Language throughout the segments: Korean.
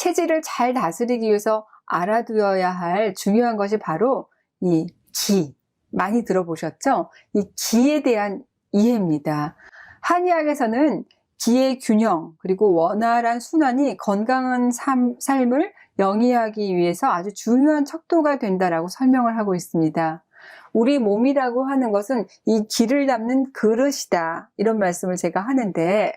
체질을 잘 다스리기 위해서 알아두어야 할 중요한 것이 바로 이 기. 많이 들어보셨죠? 이 기에 대한 이해입니다. 한의학에서는 기의 균형 그리고 원활한 순환이 건강한 삶, 삶을 영위하기 위해서 아주 중요한 척도가 된다라고 설명을 하고 있습니다. 우리 몸이라고 하는 것은 이 기를 담는 그릇이다. 이런 말씀을 제가 하는데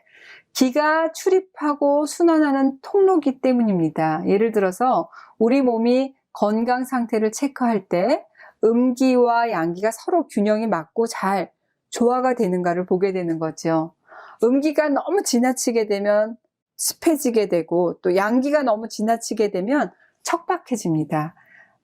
기가 출입하고 순환하는 통로기 때문입니다. 예를 들어서 우리 몸이 건강 상태를 체크할 때 음기와 양기가 서로 균형이 맞고 잘 조화가 되는가를 보게 되는 거죠. 음기가 너무 지나치게 되면 습해지게 되고 또 양기가 너무 지나치게 되면 척박해집니다.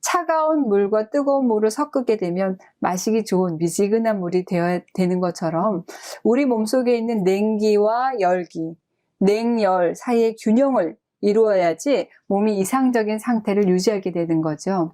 차가운 물과 뜨거운 물을 섞게 되면 마시기 좋은 미지근한 물이 되어야 되는 것처럼 우리 몸속에 있는 냉기와 열기, 냉열 사이의 균형을 이루어야지 몸이 이상적인 상태를 유지하게 되는 거죠.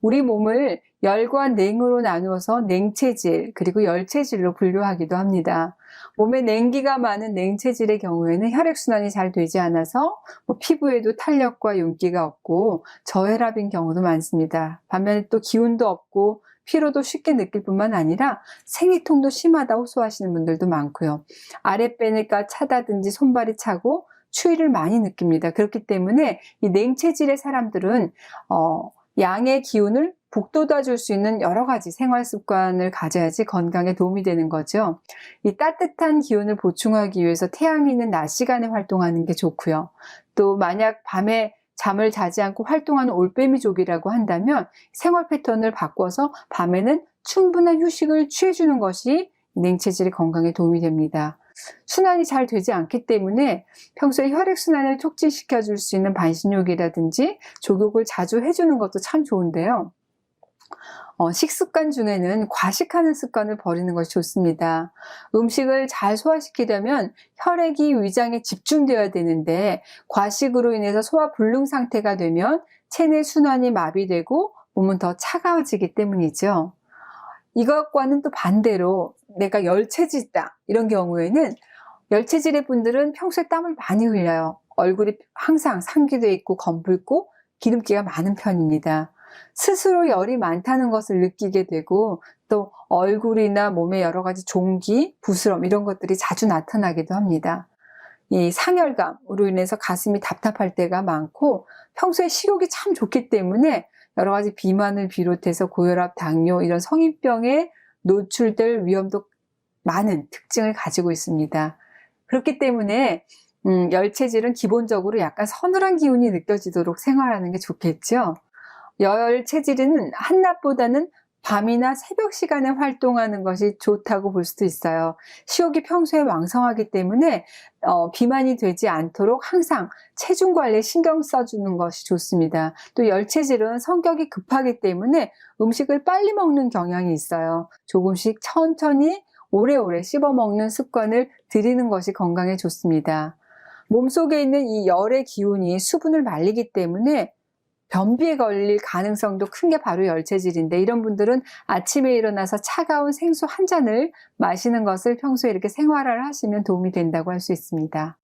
우리 몸을 열과 냉으로 나누어서 냉체질 그리고 열체질로 분류하기도 합니다. 몸에 냉기가 많은 냉체질의 경우에는 혈액순환이 잘 되지 않아서 뭐 피부에도 탄력과 윤기가 없고 저혈압인 경우도 많습니다. 반면에 또 기운도 없고 피로도 쉽게 느낄 뿐만 아니라 생리통도 심하다 호소하시는 분들도 많고요. 아랫배가 차다든지 손발이 차고 추위를 많이 느낍니다. 그렇기 때문에 이 냉체질의 사람들은 어, 양의 기운을 북돋아 줄 수 있는 여러 가지 생활 습관을 가져야지 건강에 도움이 되는 거죠. 이 따뜻한 기운을 보충하기 위해서 태양이 있는 낮 시간에 활동하는 게 좋고요. 또 만약 밤에 잠을 자지 않고 활동하는 올빼미족이라고 한다면 생활 패턴을 바꿔서 밤에는 충분한 휴식을 취해주는 것이 냉체질의 건강에 도움이 됩니다. 순환이 잘 되지 않기 때문에 평소에 혈액순환을 촉진시켜 줄 수 있는 반신욕이라든지 족욕을 자주 해주는 것도 참 좋은데요. 어, 식습관 중에는 과식하는 습관을 버리는 것이 좋습니다. 음식을 잘 소화시키려면 혈액이 위장에 집중되어야 되는데 과식으로 인해서 소화 불능 상태가 되면 체내 순환이 마비되고 몸은 더 차가워지기 때문이죠. 이것과는 또 반대로 내가 열체질이다 이런 경우에는 열체질의 분들은 평소에 땀을 많이 흘려요. 얼굴이 항상 상기돼 있고 검붉고 기름기가 많은 편입니다. 스스로 열이 많다는 것을 느끼게 되고 또 얼굴이나 몸의 여러 가지 종기, 부스럼 이런 것들이 자주 나타나기도 합니다. 이 상열감으로 인해서 가슴이 답답할 때가 많고 평소에 식욕이 참 좋기 때문에 여러 가지 비만을 비롯해서 고혈압, 당뇨 이런 성인병에 노출될 위험도 많은 특징을 가지고 있습니다. 그렇기 때문에 음, 열체질은 기본적으로 약간 서늘한 기운이 느껴지도록 생활하는 게 좋겠죠. 열 체질은 한낮보다는 밤이나 새벽 시간에 활동하는 것이 좋다고 볼 수도 있어요. 식욕이 평소에 왕성하기 때문에 어, 비만이 되지 않도록 항상 체중 관리에 신경 써주는 것이 좋습니다. 또 열체질은 성격이 급하기 때문에 음식을 빨리 먹는 경향이 있어요. 조금씩 천천히 오래오래 씹어 먹는 습관을 들이는 것이 건강에 좋습니다. 몸속에 있는 이 열의 기운이 수분을 말리기 때문에 변비에 걸릴 가능성도 큰 게 바로 열체질인데 이런 분들은 아침에 일어나서 차가운 생수 한 잔을 마시는 것을 평소에 이렇게 생활을 하시면 도움이 된다고 할 수 있습니다.